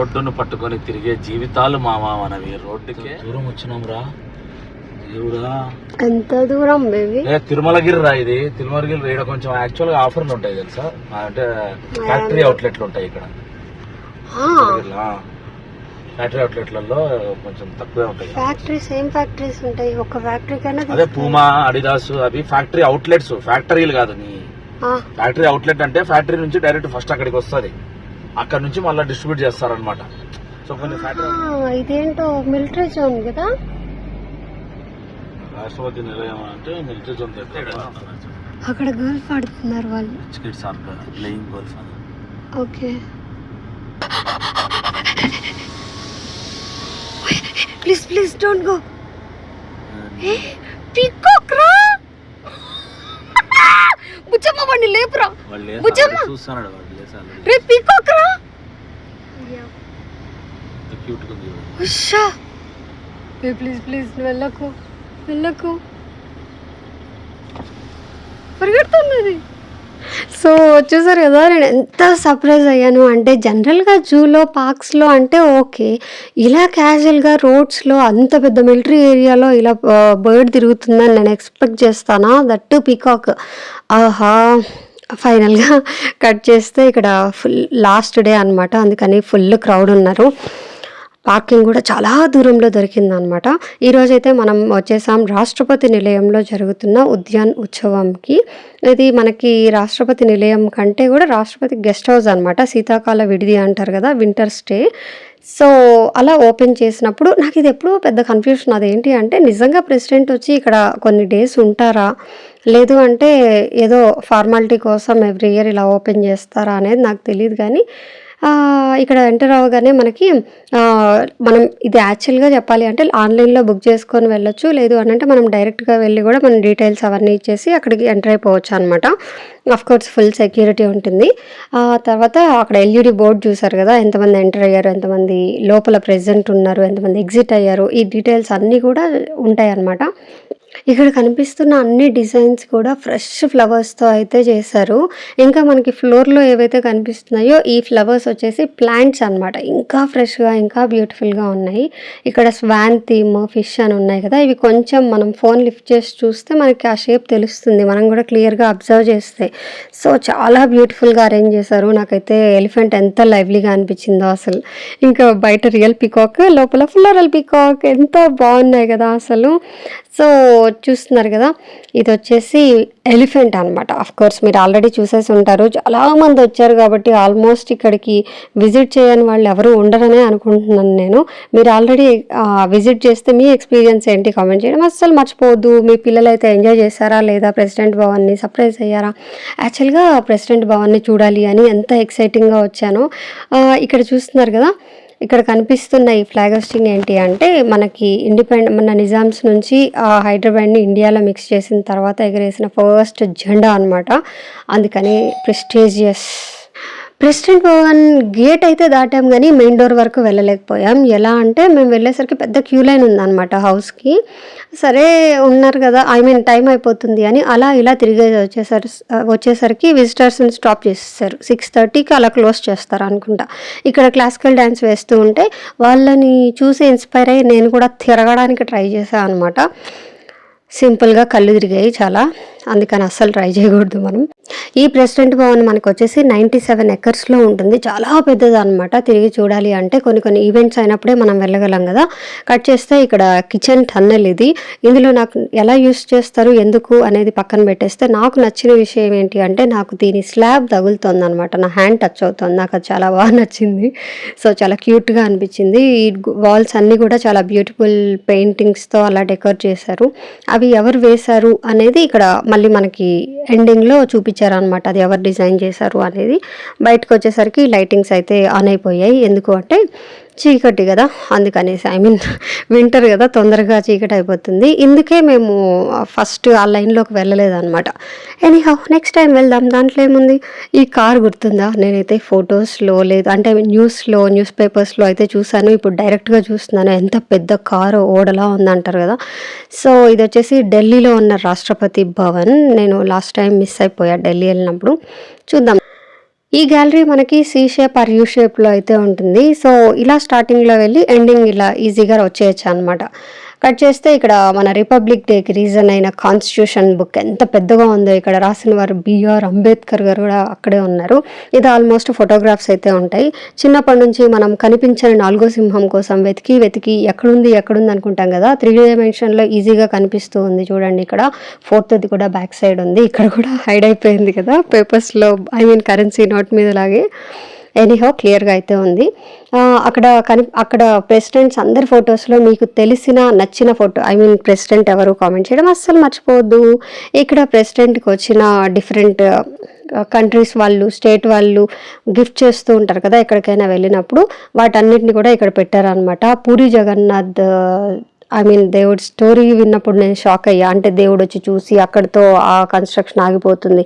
రోడ్డును పట్టుకొని తిరిగే జీవితాలు మామ మనవి. రోడ్డుకే. దూరం వచ్చినాం రా? దేవుడా. ఎంత దూరం బేబీ? ఏ తిరుమలగిరి రా ఇది. తిరుమలగిరి రేడ కొంచెం యాక్చువల్గా ఆఫర్లు ఉంటాయి తెలుసా? అంటే ఫ్యాక్టరీ అవుట్లెట్లు ఉంటాయి ఇక్కడ. ఫ్యాక్టరీ అవుట్లెట్లలో కొంచెం తక్కువే ఉంటాయి. ఫ్యాక్టరీస్ ఏం ఫ్యాక్టరీస్ ఉంటాయి? ఒక ఫ్యాక్టరీ కన్నా అదే పూమా అడిదాస్ అవి ఫ్యాక్టరీ అవుట్లెట్స్ ఫ్యాక్టరీలు కాదు నీ. ఆ, ఫ్యాక్టరీ అవుట్లెట్ అంటే ఫ్యాక్టరీ నుంచి డైరెక్ట్ ఫస్ట్ అక్కడికి వస్తుంది. అక్కడ నుంచి మళ్ళీ డిస్ట్రిబ్యూట్ చేస్తారనమాట సో కొన్ని ఇదేంటో మిలిటరీ జోన్ కదా? రాష్ట్రపతి నిలయం అంటే మిలిటరీ జోన్ దగ్గర. అక్కడ గోల్ఫ్ ఆడుతున్నారు వాళ్ళు. Kids are playing golf okay. Please please don't go peacock రా బుచ్చమ్మ వాడిని లేపురా. బుజ్జమ్మ. చూస్తున్నాడు వాళ్ళు లేసారు రే పికాక్ ఉషా. ప్లీజ్ ప్లీజ్ వెళ్ళకు. వెళ్ళకు. సో వచ్చేసారు కదా నేను ఎంత సర్ప్రైజ్ అయ్యాను అంటే జనరల్గా జూలో పార్క్స్లో అంటే ఓకే. ఇలా క్యాజువల్గా రోడ్స్లో అంత పెద్ద మిలిటరీ ఏరియాలో ఇలా బర్డ్ తిరుగుతుందని నేను ఎక్స్పెక్ట్ చేస్తానా? That peacock. ఆహా. ఫైనల్గా కట్ చేస్తే ఇక్కడ ఫుల్ లాస్ట్ డే అనమాట అందుకని ఫుల్ క్రౌడ్ ఉన్నారు. పార్కింగ్ కూడా చాలా దూరంలో దొరికిందనమాట ఈరోజైతే మనం వచ్చేసాం రాష్ట్రపతి నిలయంలో జరుగుతున్న ఉద్యాన్ ఉత్సవంకి. ఇది మనకి రాష్ట్రపతి నిలయం కంటే కూడా రాష్ట్రపతి గెస్ట్ హౌస్ అనమాట శీతాకాల విడిది అంటారు కదా వింటర్ స్టే సో అలా ఓపెన్ చేసినప్పుడు నాకు ఇది ఎప్పుడూ పెద్ద కన్ఫ్యూషన్ అదేంటి అంటే నిజంగా ప్రెసిడెంట్ వచ్చి ఇక్కడ కొన్ని డేస్ ఉంటారా? లేదు అంటే ఏదో ఫార్మాలిటీ కోసం ఎవ్రీ ఇయర్ ఇలా ఓపెన్ చేస్తారా అనేది నాకు తెలియదు కానీ ఇక్కడ ఎంటర్ అవ్వగానే మనకి మనం ఇది యాక్చువల్గా చెప్పాలి అంటే ఆన్లైన్లో బుక్ చేసుకొని వెళ్ళొచ్చు. లేదు అని అంటే మనం డైరెక్ట్గా వెళ్ళి కూడా మన డీటెయిల్స్ అవన్నీ ఇచ్చేసి అక్కడికి ఎంటర్ అయిపోవచ్చు అనమాట కోర్స్ ఫుల్ సెక్యూరిటీ ఉంటుంది. తర్వాత అక్కడ ఎల్ఈడి బోర్డ్ చూసారు కదా ఎంతమంది ఎంటర్ అయ్యారు ఎంతమంది లోపల ప్రెసెంట్ ఉన్నారు ఎంతమంది ఎగ్జిట్ అయ్యారు ఈ డీటెయిల్స్ అన్నీ కూడా ఉంటాయి అన్నమాట ఇక్కడ కనిపిస్తున్న అన్ని డిజైన్స్ కూడా ఫ్రెష్ ఫ్లవర్స్తో అయితే చేశారు. ఇంకా మనకి ఫ్లోర్లో ఏవైతే కనిపిస్తున్నాయో ఈ ఫ్లవర్స్ వచ్చేసి ప్లాంట్స్ అన్నమాట. ఇంకా ఫ్రెష్గా ఇంకా బ్యూటిఫుల్గా ఉన్నాయి. ఇక్కడ స్వాన్ థీమ్ ఫిష్ అని ఉన్నాయి కదా. ఇవి కొంచెం మనం ఫోన్ లిఫ్ట్ చేసి చూస్తే మనకి ఆ షేప్ తెలుస్తుంది. మనం కూడా క్లియర్గా అబ్జర్వ్ చేస్తే. సో చాలా బ్యూటిఫుల్గా అరేంజ్ చేశారు. నాకైతే ఎలిఫెంట్ ఎంత లైవ్లీగా అనిపించిందో అసలు. ఇంకా బయట రియల్ పికాక్ లోపల ఫ్లోరల్ పికాక్ ఎంత బాగున్నాయి కదా అసలు. సో చూస్తున్నారు కదా ఇది వచ్చేసి ఎలిఫెంట్ అనమాట కోర్స్ మీరు ఆల్రెడీ చూసేసి ఉంటారు. చాలా మంది వచ్చారు కాబట్టి ఆల్మోస్ట్ ఇక్కడికి విజిట్ చేయని వాళ్ళు ఎవరు ఉండరనే అనుకుంటున్నాను నేను. మీరు ఆల్రెడీ విజిట్ చేస్తే మీ ఎక్స్పీరియన్స్ ఏంటి కామెంట్ చేయడం. అస్సలు మర్చిపోవద్దు. మీ పిల్లలు అయితే ఎంజాయ్ చేశారా? లేదా ప్రెసిడెంట్ భవన్ని సర్ప్రైజ్ అయ్యారా? యాక్చువల్గా ప్రెసిడెంట్ భవన్ని చూడాలి అని ఎంత ఎక్సైటింగ్గా వచ్చానో ఇక్కడ చూస్తున్నారు కదా ఇక్కడ కనిపిస్తున్న ఈ ఫ్లాగ్ హోస్టింగ్ ఏంటి అంటే మనకి ఇండిపెండెంట్ మన నిజామ్స్ నుంచి ఆ, హైదరాబాద్ని ఇండియాలో మిక్స్ చేసిన తర్వాత ఎగరేసిన ఫస్ట్ జెండా అనమాట అందుకని ప్రెస్టీజియస్ ప్రెసిడెంట్ భవన్ గేట్ అయితే దాటాం కానీ మెయిన్ డోర్ వరకు వెళ్ళలేకపోయాం. ఎలా అంటే మేము వెళ్ళేసరికి పెద్ద క్యూ లైన్ ఉందన్నమాట హౌస్కి సరే ఉన్నారు కదా ఐ మీన్ టైం అయిపోతుంది అని అలా ఇలా తిరిగి వచ్చేసరి వచ్చేసరికి విజిటర్స్ని స్టాప్ చేసేసారు. సిక్స్ థర్టీకి అలా క్లోజ్ చేస్తారు అనుకుంటా. ఇక్కడ క్లాసికల్ డ్యాన్స్ వేస్తూ ఉంటే వాళ్ళని చూసి ఇన్స్పైర్ అయ్యి నేను కూడా తిరగడానికి ట్రై చేశాను అనమాట సింపుల్గా కళ్ళు తిరిగాయి చాలా. అందుకని అస్సలు ట్రై చేయకూడదు మనం. ఈ ప్రెసిడెంట్ భవన్ మనకు వచ్చేసి నైంటీ సెవెన్ ఎకర్స్లో ఉంటుంది. చాలా పెద్దదన్నమాట. తిరిగి చూడాలి అంటే కొన్ని కొన్ని ఈవెంట్స్ అయినప్పుడే మనం వెళ్ళగలం కదా. కట్ చేస్తే ఇక్కడ కిచెన్ టన్నెల్ ఇది. ఇందులో నాకు ఎలా యూస్ చేస్తారు ఎందుకు అనేది పక్కన పెట్టేస్తే నాకు నచ్చిన విషయం ఏంటి అంటే నాకు దీని స్లాబ్ తగులుతుంది అనమాట నా హ్యాండ్ టచ్ అవుతుంది. నాకు అది చాలా బాగా నచ్చింది. సో చాలా క్యూట్గా అనిపించింది. ఈ వాల్స్ అన్నీ కూడా చాలా బ్యూటిఫుల్ పెయింటింగ్స్తో అలా డెకరేట్ చేశారు. అవి ఎవరు వేశారు అనేది ఇక్కడ మళ్ళీ మనకి ఎండింగ్లో చూపించారు అనమాట అది ఎవరు డిజైన్ చేశారు అనేది బయటకు వచ్చేసరికి లైటింగ్స్ అయితే ఆన్ అయిపోయాయి. ఎందుకు అంటే చీకటి కదా అందుకనేసి ఐ మీన్ వింటర్ కదా తొందరగా చీకటి అయిపోతుంది. ఇందుకే మేము ఫస్ట్ ఆ లైన్లోకి వెళ్ళలేదన్నమాట. ఎనీహౌ నెక్స్ట్ టైం వెళ్దాం. దాంట్లో ఏముంది? ఈ కార్ గుర్తుందా? నేనైతే ఫొటోస్లో లేదు. అంటే న్యూస్లో న్యూస్ పేపర్స్లో అయితే చూశాను. ఇప్పుడు డైరెక్ట్గా చూస్తున్నాను. ఎంత పెద్ద కారు ఓడలా ఉందంటారు కదా. సో ఇది వచ్చేసి ఢిల్లీలో ఉన్న రాష్ట్రపతి భవన్. నేను లాస్ట్ టైం మిస్ అయిపోయా ఢిల్లీ వెళ్ళినప్పుడు. చూద్దాం. ఈ గ్యాలరీ మనకి సి షేప్ ఆర్ యూ షేప్లో అయితే ఉంటుంది. సో ఇలా స్టార్టింగ్లో వెళ్ళి ఎండింగ్ ఇలా ఈజీగా వచ్చేయచ్చు అనమాట కట్ చేస్తే ఇక్కడ మన రిపబ్లిక్ డేకి రీజన్ అయిన కాన్స్టిట్యూషన్ బుక్ ఎంత పెద్దగా ఉందో ఇక్కడ రాసిన వారు బిఆర్ అంబేద్కర్ గారు కూడా అక్కడే ఉన్నారు. ఇది ఆల్మోస్ట్ ఫోటోగ్రాఫ్స్ అయితే ఉంటాయి. చిన్నప్పటి నుంచి మనం కనిపించని నాలుగో సింహం కోసం వెతికి వెతికి ఎక్కడుంది ఎక్కడుంది అనుకుంటాం కదా. త్రీ డైమెన్షన్లో ఈజీగా కనిపిస్తూ ఉంది. చూడండి ఇక్కడ ఫోర్త్ది కూడా బ్యాక్ సైడ్ ఉంది. ఇక్కడ కూడా హైడ్ అయిపోయింది కదా. పేపర్స్లో ఐ మీన్ కరెన్సీ నోట్ మీద లాగే. ఎనీహో క్లియర్గా అయితే ఉంది. అక్కడ కని అక్కడ ప్రెసిడెంట్స్ అందరి ఫొటోస్లో మీకు తెలిసిన నచ్చిన ఫోటో ఐ మీన్ ప్రెసిడెంట్ ఎవరు కామెంట్ చేయడం అస్సలు మర్చిపోవద్దు. ఇక్కడ ప్రెసిడెంట్కి వచ్చిన డిఫరెంట్ కంట్రీస్ వాళ్ళు స్టేట్ వాళ్ళు గిఫ్ట్ చేస్తూ ఉంటారు కదా ఎక్కడికైనా వెళ్ళినప్పుడు. వాటన్నిటిని కూడా ఇక్కడ పెట్టారనమాట పూరి జగన్నాథ్ ఐ మీన్ దేవుడి స్టోరీ విన్నప్పుడు నేను షాక్ అయ్యా. అంటే దేవుడు వచ్చి చూసి అక్కడితో ఆ కన్స్ట్రక్షన్ ఆగిపోతుంది.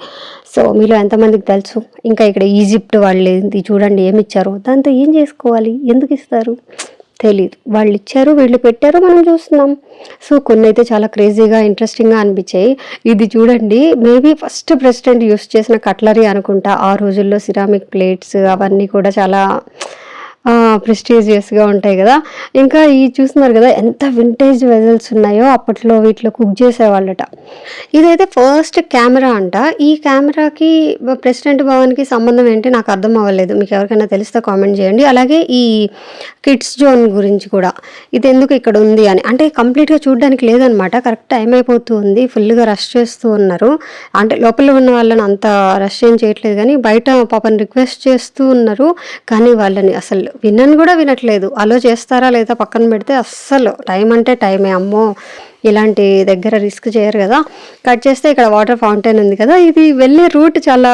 సో మీలో ఎంతమందికి తెలుసు? ఇంకా ఇక్కడ ఈజిప్ట్ వాళ్ళు ఏంటి చూడండి ఏమి ఇచ్చారు దాంతో ఏం చేసుకోవాలి? ఎందుకు ఇస్తారు? తెలియదు వాళ్ళు ఇచ్చారు వీళ్ళు పెట్టారు మనం చూస్తున్నాం. సో కొన్ని అయితే చాలా క్రేజీగా ఇంట్రెస్టింగ్గా అనిపించాయి. ఇది చూడండి మేబీ ఫస్ట్ ప్రెసిడెంట్ యూస్ చేసిన కట్లరీ అనుకుంటా. ఆ రోజుల్లో సిరామిక్ ప్లేట్స్ అవన్నీ కూడా చాలా ప్రెస్టీజియస్గా ఉంటాయి కదా. ఇంకా ఈ చూస్తున్నారు కదా ఎంత వింటేజ్ వెజల్స్ ఉన్నాయో అప్పట్లో వీటిలో కుక్ చేసేవాళ్ళట. ఇదైతే ఫస్ట్ కెమెరా అంట. ఈ కెమెరాకి ప్రెసిడెంట్ భవన్కి సంబంధం ఏంటి నాకు అర్థం అవ్వలేదు. మీకు ఎవరికైనా తెలిస్తే కామెంట్ చేయండి. అలాగే ఈ కిడ్స్ జోన్ గురించి కూడా. ఇది ఎందుకు ఇక్కడ ఉంది అని. అంటే కంప్లీట్గా చూడడానికి లేదనమాట. కరెక్ట్ టైం అయిపోతూ ఉంది. ఫుల్గా రష్ చేస్తూ ఉన్నారు. అంటే లోపల ఉన్న వాళ్ళని అంత రష్ ఏం చేయట్లేదు కానీ బయట పాపని రిక్వెస్ట్ చేస్తూ ఉన్నారు. కానీ వాళ్ళని అసలు వినని కూడా వినట్లేదు. అలో చేస్తారా లేదా పక్కన పెడితే అస్సలు టైం అంటే టైమే. అమ్మో ఇలాంటి దగ్గర రిస్క్ చేయరు కదా. కట్ చేస్తే ఇక్కడ వాటర్ ఫౌంటైన్ ఉంది కదా. ఇది వెళ్ళే రూట్ చాలా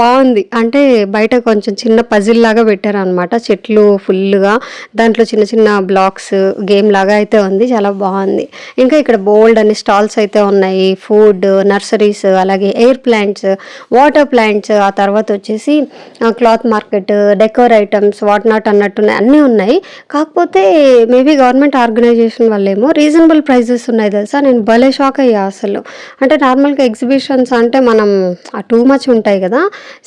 బాగుంది. అంటే బయట కొంచెం చిన్న పజిల్ లాగా పెట్టారు అనమాట చెట్లు ఫుల్గా దాంట్లో చిన్న చిన్న బ్లాక్స్ గేమ్ లాగా అయితే ఉంది. చాలా బాగుంది. ఇంకా ఇక్కడ బోల్డ్ అనే స్టాల్స్ అయితే ఉన్నాయి. ఫుడ్ నర్సరీస్ అలాగే ఎయిర్ ప్లాంట్స్ వాటర్ ప్లాంట్స్ ఆ తర్వాత వచ్చేసి cloth market decor items what not అన్నట్టు ఉన్నాయి. అన్నీ ఉన్నాయి. కాకపోతే మేబీ గవర్నమెంట్ ఆర్గనైజేషన్ వాళ్ళేమో రీజనబుల్ ప్రైజెస్ ఉన్నాయి తెలుసా? నేను భలే షాక్ అయ్యా అసలు. అంటే నార్మల్గా ఎగ్జిబిషన్స్ అంటే మనం ఆ టూ మచ్ ఉంటాయి కదా.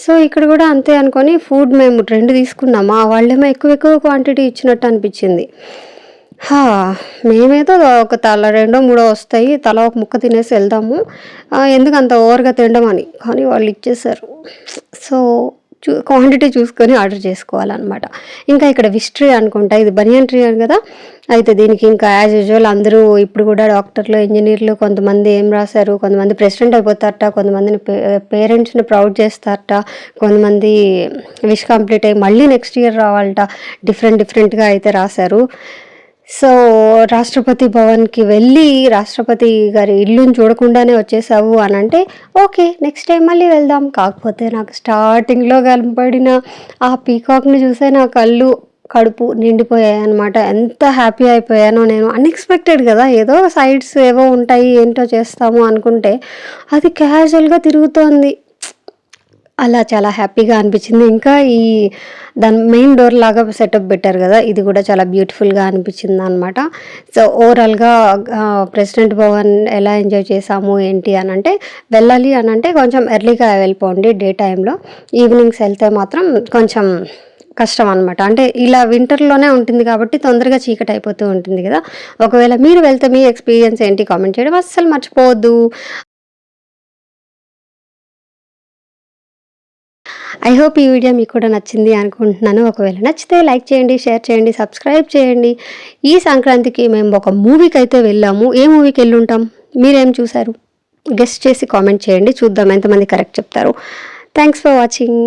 సో ఇక్కడ కూడా అంతే అనుకొని ఫుడ్ మేము రెండు తీసుకున్నాము? ఆ వాళ్ళేమో ఎక్కువ ఎక్కువ క్వాంటిటీ ఇచ్చినట్టు అనిపించింది. మేమేదో ఒక తల రెండో మూడో వస్తాయి తల ఒక ముక్క తినేసి వెళ్దాము. ఎందుకు అంత ఓవర్గా తినడం అని. కానీ వాళ్ళు ఇచ్చేసారు. సో చూ క్వాంటిటీ చూసుకొని ఆర్డర్ చేసుకోవాలన్నమాట. ఇంకా ఇక్కడ విష్ ట్రీ అనుకుంటా ఇది బనియన్ ట్రీ అని కదా? అయితే దీనికి ఇంకా యాజ్ యూజువల్ అందరూ ఇప్పుడు కూడా డాక్టర్లు ఇంజనీర్లు కొంతమంది ఏం రాశారు కొంతమంది ప్రెసిడెంట్ అయిపోతారట కొంతమందిని పేరెంట్స్ని ప్రౌడ్ చేస్తారట కొంతమంది విష్ కంప్లీట్ అయ్యి మళ్ళీ నెక్స్ట్ ఇయర్ రావాలట డిఫరెంట్ డిఫరెంట్గా అయితే రాశారు. సో రాష్ట్రపతి భవన్కి వెళ్ళి రాష్ట్రపతి గారి ఇల్లుని చూడకుండానే వచ్చేసావు అని అంటే ఓకే నెక్స్ట్ టైం మళ్ళీ వెళ్దాం. కాకపోతే నాకు స్టార్టింగ్లో కనపడిన ఆ పీకాక్ని చూసే నా కళ్ళు కడుపు నిండిపోయాయి అనమాట ఎంత హ్యాపీ అయిపోయానో నేను. అన్ఎక్స్పెక్టెడ్ కదా ఏదో సైడ్స్ ఏవో ఉంటాయి ఏంటో చేస్తాము అనుకుంటే అది క్యాజువల్గా తిరుగుతోంది. అలా చాలా హ్యాపీగా అనిపించింది. ఇంకా ఈ దాని మెయిన్ డోర్ లాగా సెటప్ పెట్టారు కదా ఇది కూడా చాలా బ్యూటిఫుల్గా అనిపించింది అనమాట సో ఓవరాల్గా ప్రెసిడెంట్ భవన్ ఎలా ఎంజాయ్ చేసాము ఏంటి అని అంటే వెళ్ళాలి అని అంటే కొంచెం ఎర్లీగా వెళ్ళిపోండి డే టైంలో. ఈవినింగ్స్ వెళ్తే మాత్రం కొంచెం కష్టం అనమాట అంటే ఇలా వింటర్లోనే ఉంటుంది కాబట్టి తొందరగా చీకటి అయిపోతూ ఉంటుంది కదా. ఒకవేళ మీరు వెళ్తే మీ ఎక్స్పీరియన్స్ ఏంటి కామెంట్ చేయడం అస్సలు మర్చిపోవద్దు. ఐ హోప్ ఈ వీడియో మీకు కూడా నచ్చింది అనుకుంటున్నాను. ఒకవేళ నచ్చితే లైక్ చేయండి షేర్ చేయండి సబ్స్క్రైబ్ చేయండి. ఈ సంక్రాంతికి మేము ఒక మూవీకి అయితే వెళ్ళాము. ఏ మూవీకి వెళ్ళి ఉంటాం మీరేం చూసారు గెస్ట్ చేసి కామెంట్ చేయండి. చూద్దాం ఎంతమంది కరెక్ట్ చెప్తారు. Thanks for watching